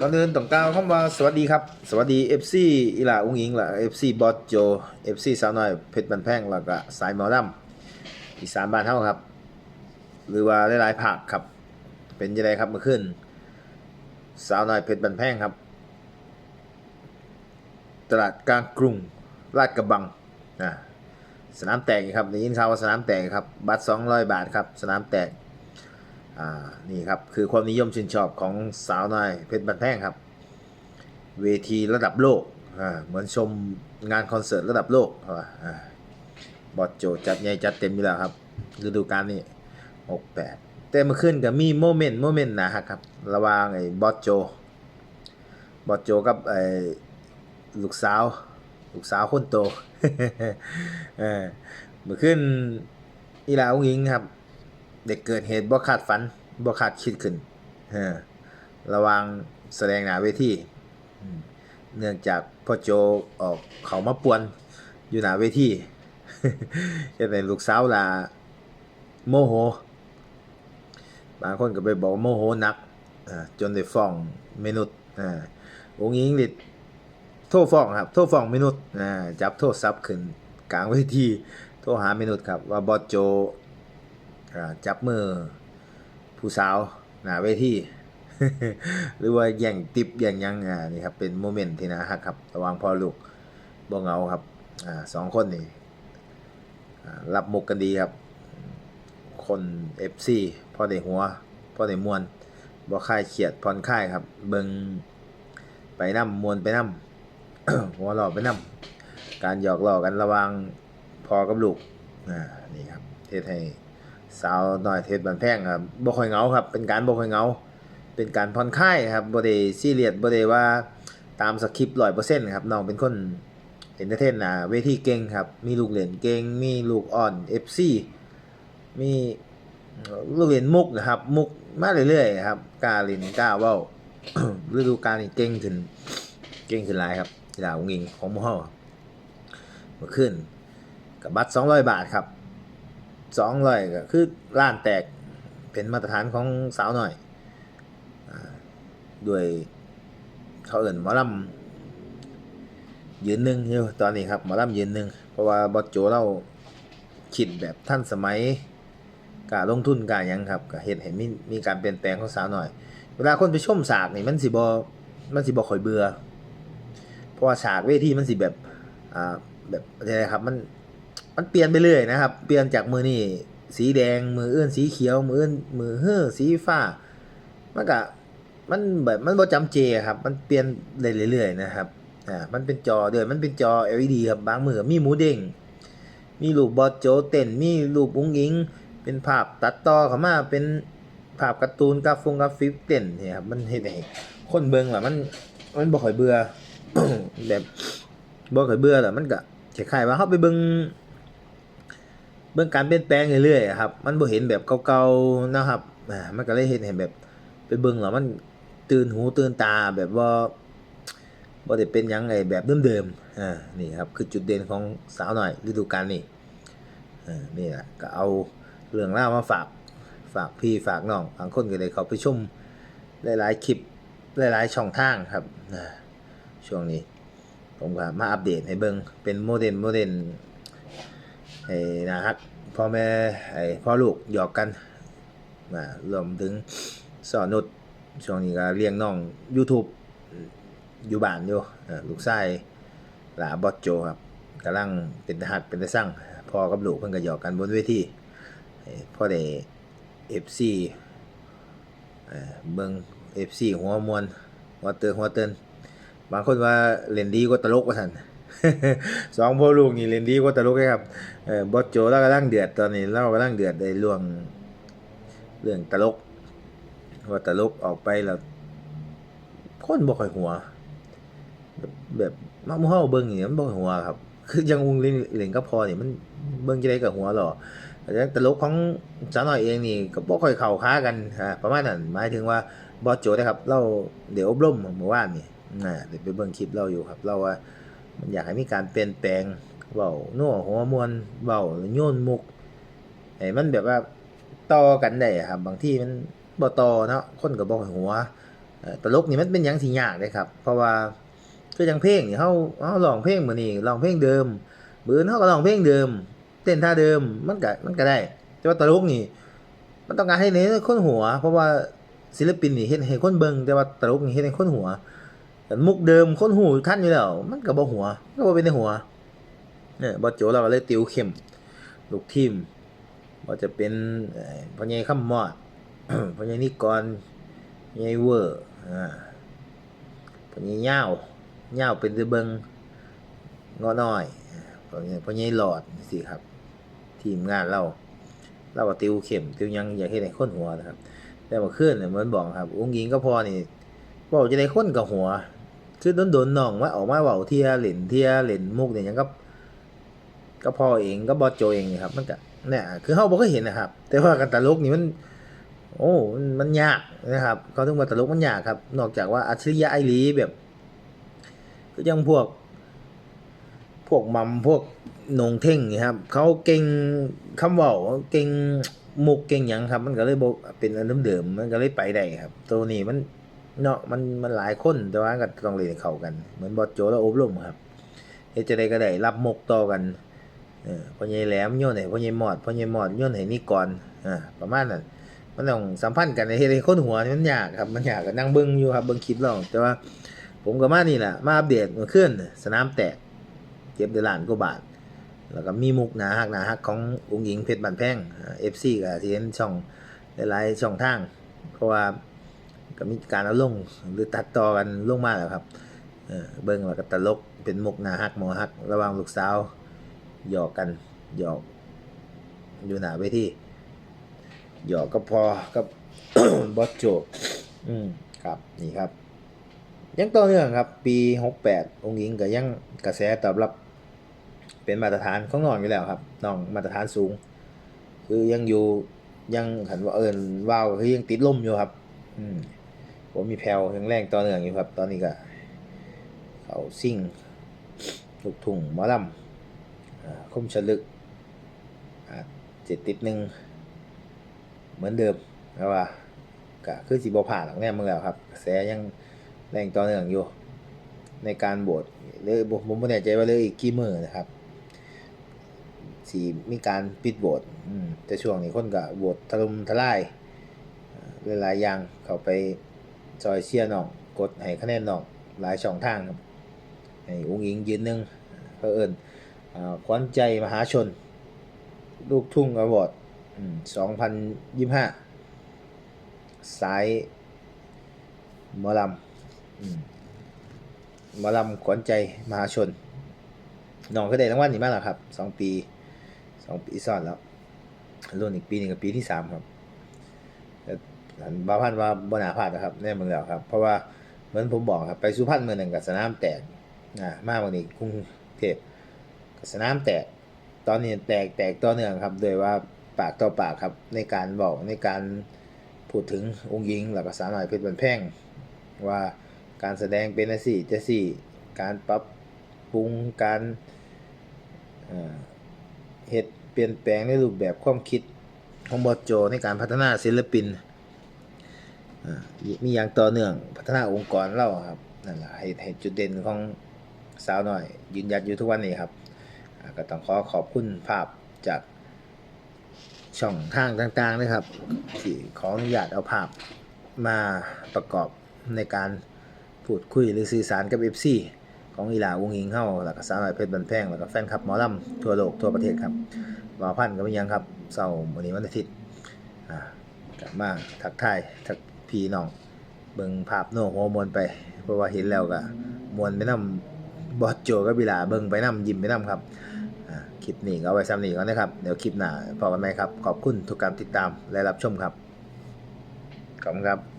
ก่อนอื่นต้องกล่าวคำว่าสวัสดีครับ สวัสดี FC อีหลาอุ้งอิงล่ะ FC บอสโจ FC สาวน้อยเพชรบันแพงแล้วก็สายหมอลำอีสานบ้านเฮาครับ หรือว่าหลายๆภาคครับ เป็นยังไงครับเมื่อคืนสาวน้อยเพชรบันแพงครับ ตลาดกลางกรุงลาดกระบังอ่าสนามแตกครับได้ยินข่าวว่าสนามแตกครับบัตร200 บาทครับ สนามแตก อ่านี่ครับคือความนิยมชื่นชอบของสาวน้อยเพชรบันแพงครับ เวทีระดับโลกอ่าเหมือนชมงานคอนเสิร์ตระดับโลกอ่าบอสโจจัดใหญ่จัดเต็มอยู่แล้วครับฤดูกาลนี้68แต่มื่อคืนก็มีโมเมนต์โมเมนต์นะะครับ ระว่างไอ้บอสโจ บอสโจกับไอ้ลูกสาว ลูกสาวคนโตเออมื่อคืนอีหลาอุ้งอิงครับ เด็กเกิดเหตุบ่คาดฝันบ่คาดคิดขึ้นเออระวังแสดงหน้าเวทีเนื่องจากพ่อโจออกเขามาป่วนอยู่หน้าเวทีเฮ็ดให้ลูกสาวล่ะโมโห บางคนก็ไปบอกโมโหหนักจนได้ฟ้องเมนุษย์อ่าองค์หญิงนี่โทรฟ้องครับ โทรฟ้องเมนุษย์อ่าจับโทรศัพท์ขึ้นกลางเวทีโทรหาเมนุษย์ครับว่าบอสโจ จับมือผู้สาวหน้าเวทีหรือว่าแย่งติบแย่งยังอ่านี่ครับเป็นโมเมนต์ที่น่าฮักครับระว่างพ่อลูกบ่เหงาครับอ่าสองคนนี่รับมุกกันดีครับ คน FC พ่อได้หัวพ่อได้มวนบ่คลายเครียดผ่อนคลายครับ เบิงไปนำมวนไปนำหัวเราะไปนำการหยอกล้อกันระว่างพ่อกับลูกอ่านี่ครับเทศให้ สาวน้อยเทศบันแพงครับบ่ค่อยเหงาครับ เป็นการบ่ค่อยเหงา เป็นการผ่อนคลายครับบ่ได้ซีเรียสบ่ได้ว่าตามสคริปต์100%ครับน้องเป็นคนเอนเตอร์เทนนะเวทีเก่งครับ มีลูกเล่นเก่ง มีลูกอ่อน FC มีลูกเล่นมุกนะครับ มุกมาเรื่อยๆครับกาล่นก้าเว้าฤดูกาลนี้เก่งขึ้น เก่งขึ้นหลายครับกีฬาอุ้งอิงของมู่เฮาเมื่อคืนกับบัตร200 บาทครับ สองร้อยก็คือล้านแตกเป็นมาตรฐานของสาวหน่อยอด้วยเขาเอิ่นหมอลำยืนหนึ่งอยู่ตอนนี้ครับหมอลำยืนหนึ่งเพราะว่าบอสโจเราคิดแบบท่านสมัยการลงทุนการยังครับก็เห็นเห็นมีมีการเปลี่ยนแปลงของสาวหน่อย เวลาคนไปชมฉากนี่มันสิบอมันสิบอข่อยเบื่อเพราะว่าฉากเวทีมันสิแบบอ่าแบบอะไรครับมัน มันเปลี่ยนไปเรื่อยนะครับ เปลี่ยนจากมือนี่สีแดง มืออื่นสีเขียว มืออื่นมือเฮ้อสีฟ้า มันก็มันแบบมันบ่จำเจครับ มันเปลี่ยนเรื่อยๆนะครับ อ่า มันเป็นจอเดือยมันเป็นจอ LED ครับ บางมือมีหมูเด้ง มีรูปบอสโจเต้น มีรูปอุ้งอิง เป็นภาพตัดต่อเข้ามา เป็นภาพการ์ตูนกราฟงกราฟิกเต้นเนี่ยครับ มันเฮ็ดให้คนเบิ่งล่ะมัน มันบ่ค่อยเบื่อแบบบ่ค่อยเบื่อล่ะมันก็คล้ายๆว่าเฮาไปเบิ่ง เบื้องการเปลี่ยนแปลงเรื่อยๆครับ มันบ่เห็นแบบเก่าๆนะครับอ่ามันก็เลยเห็นเห็นแบบไปเบิ่งแล้วมันตื่นหูตื่นตาแบบว่าบ่ได้เป็นหยังไงแบบเดิมๆอ่านี่ครับคือจุดเด่นของสาวหน่อยฤดูกาลนี้อ่านี่แหละก็เอาเรื่องรามาฝากฝากพี่ฝากน้องบางคนก็ได้เขาไปชมหลายๆคลิปหลายๆช่องทางครับช่วงนี้ ผมก็มาอัปเดตให้เบิ่งเป็นโมเดลโมเดล ไอ้นะครับพ่อแม่ไอ้พ่อลูกหยอกกันมารวมถึงสอนนุชช่วงนี้ก็เลี้ยงน้อง YouTube อยู่บ้านอยู่ลูกชายหลาบอสโจครับกำลังเป็นทหารเป็นตะสั่งพ่อกับลูกเพิ่นก็หยอกกันบนเวทีพ่อได้ FC เอ่อเบิ่ง FC หัวมวนหัวเตือนหัวเตือนบางคนว่าเล่นดีกว่าตลกว่าซั่น สองพ่อลูกนี่เล่นดีกว่าตลกเลยครับเออบอสโจเรากำลังเดือดตอนนี้เรากำลังเดือดในเรื่องเรื่องตลกว่าตลกออกไปแล้วคนบ่ค่อยหัว แบบแบบมามเฮาเบิ่งนี่มันบ่ค่อยหัวครับ คือยังวงเล่นเล่นก็พอนี่มันเบิ่งจังได๋ก็หัวหรอแต่ตลกของสาวน้อยเองนี่ก็บ่ค่อยเข้าค้ากันฮะประมาณนั้นหมายถึงว่าบอสโจนะครับ เราเดี๋ยวอบรมเมื่อวานนี่น่ะเดี๋ยวไปเบิ่งคลิปเราอยู่ครับ เราว่า มันอยากให้มีการเปลี่ยนแปลงเว้านัวหัวมวนเว้าโยนมุกให้มันแบบว่าต่อกันได้ครับ บางที่มันบ่ต่อเนาะคนก็บ่ค่อยหัวตลกนี่มันเป็นหยังที่ยากเลยครับ เพราะว่าคือจังเพลงนี่เฮาเฮาร้องเพลงมื้อนี้ร้องเพลงเดิมมื้อนเฮาก็ร้องเพลงเดิม เต้นท่าเดิมมันก็มันก็ได้ แต่ว่าตลกนี่ มันต้องการให้เน้นคนหัว เพราะว่าศิลปินนี่เฮ็ดให้คนเบิ่งแต่ว่าตลกนี่เฮ็ดให้คนหัว แต่มุกเดิมคนหูทันอยู่แล้วมันก็บ่หัว ก็บ่เป็นในหัวเนี่ยบ่โจเราก็เลยติวเข้มลูกทีมบ่จะเป็นพ่อใหญ่คำมอดพ่อใหญ่นิกรพ่อใหญ่เวอร์อ่าพ่อใหญ่ยาวยาวเป็นตะเบิงงอน้อยพ่อใหญ่พ่อใหญ่หลอดสิครับ ทีมงานเรา เราก็ติวเข้มติวยังอยากเฮ็ดให้คนหัวนะครับ แต่เมื่อคืนเนี่ยเหมือนบอกครับองค์หญิงก็พอนี่เว้าจะได้คนกับหัว คือโดนๆน้องว่าออกมาเว้าเทียเล่นเทียเล่นมุกเนี่ยยังก็ก็พอเองก็บอสโจเองนี่ครับ มันก็เนี่ยคือเฮาบ่เคยเห็นนะครับ แต่ว่าการตลกนี่มัน โอ้ มันยากนะครับ เขาถึงว่าตลกมันยากครับ นอกจากว่าอัจฉริยะไอหลีแบบก็ยังพวก พวกมัมพวกนงเท่งนี่ครับ เขาเก่งคำเว้าเก่งมุกเก่งหยังครับ มันก็เลยบ่เป็นอันเดิมๆมันก็เลยไปได้ครับ ตัวนี้มัน เนาะมันมันหลายคนแต่ว่าก็ต้องเล่นเข้ากัน เหมือนบอสโจแล้วอบรมครับเฮ็ดจะได้ก็ได้รับมุกต่อกันเออพ่อใหญ่แหลมโยนให้พ่อใหญ่หมอดพ่อใหญ่หมอดโยนให้นิกรอ่าประมาณนั้นมันต้องสัมพันธ์กันในเฮ็ดให้คนหัวมันยากครับมันยากก็นั่งเบิ่งอยู่ครับเบิ่งคลิปลองแต่ว่าผมก็มานี่แหละมาอัปเดตเมื่อคืนสนามแตกเก็บได้ล้านกว่าบาท แล้วก็มีมุกหนาฮักหนาฮักขององค์หญิงเพชรบันแพงเอฟซีก็ที่เห็นช่องหลายๆช่องทาง เพราะว่า ก็มีการเอาลงหรือตัดต่อกันลงมาแล้วครับเออเบิ่งแล้วก็ตลกเป็นมุกหนาฮักหมอฮัก ระหว่างลูกสาวหยอกกันหยอกอยู่หนาเวทีหยอกก็พอกับบอสโจอืมครับนี่ครับ ยังต่อเนื่องครับ ปี68องค์หญิงก็ยังกระแสตอบรับ เป็นมาตรฐานของน้องอยู่แล้วครับน้องมาตรฐานสูง คือยังอยู่ยังขันว่าเอิญว้าวคือยังติดล่มอยู่ครับ อืม ผมมีแพลวยังแรงต่อเนื่องอยู่ครับ ตอนนี้ก็เขาซิ่งลูกทุ่งมอลำอ่าคมฉลึกอาจเจ็ดติดหนึ่งเหมือนเดิมแล้วว่าก็คือสิบผ่านหรอกแน่มึงแล้วครับกระแสยังแรงต่อเนื่องอยู่ ในการโบสเลยผมผมไม่แน่ใจว่าเลยอีกกี่มือนะครับสีมีการปิดโบสแต่ช่วงนี้คนก็โบสถล่มทลายเอ่อหลายๆอย่างเข้าไป ซอยเชียร์น้องกดให้คะแนนน้องหลายช่องทางครับให้อุ้งอิงยืนหนึ่งเพื่อเอิญอ่าขวัญใจมหาชน ลูกทุ่งอวอร์ดสองพันยี่ห้าสายหมอลำมหมอลำขวัญใจมหาชนน้องก็ได้รางวัลนี้มาแล้วครับสองปีสองปีซ้อนแล้วรุ่นอีกปีหนึ่งกับปีที่สามครับ บาพันว่าบนาพลาดนะครับแน่เมืองแล้วครับ เพราะว่าเหมือนผมบอกครับไปสุพรรณเมืองหนึ่งกับสนามแตกอ่ามากกว่านี้กรุงเทพกับสนามแตก ตอนนี้แตกแตกต่อเนื่องครับ โดยว่าปากต่อปากครับในการบอกในการพูดถึงองค์หญิงหลักสาวหน่อยเพชรบันแพงว่าการแสดงเป็นจังซี่จะซี่การปรับปรุงการเอ่อเฮ็ดเปลี่ยนแปลงในรูปแบบความคิดของบอสโจในการพัฒนาศิลปิน มีอย่างต่อเนื่องพัฒนาองค์กรเราครับนั่นแหละให้ให้จุดเด่นของสาวหน้อย ยืนยัดอยู่ทุกวันนี้ครับ ก็ต้องขอขอบคุณภาพจากช่องทางต่างๆนะครับ ที่ขออนุญาตเอาภาพมาประกอบในการพูดคุยหรือสื่อสารกับ FC ของอีหลาวงหิงเฮาแล้วก็สาวน้อยเพชรบันแพงแล้วก็แฟนคลับหมอลำทั่วโลกทั่วประเทศครับว่าพันก็ไม่ยังครับเสาร์มื้อนี้วันอาทิตย์กลับมาทักทายทัก พี่น้องเบิ่งภาพโน้หัวมวนไป เพราะว่าเห็นแล้วก็มวนไปนํบอสโจกับอีหลาเบิ่งไปนํยิ้มไปนํครับคลิปนี้ก็เอาไว้ซ้ำนี้ก่อนนะครับ เดี๋ยวคลิปหน้าพบกันใหม่ครับ ขอบคุณทุกการติดตามและรับชมครับ ขอบคุณครับ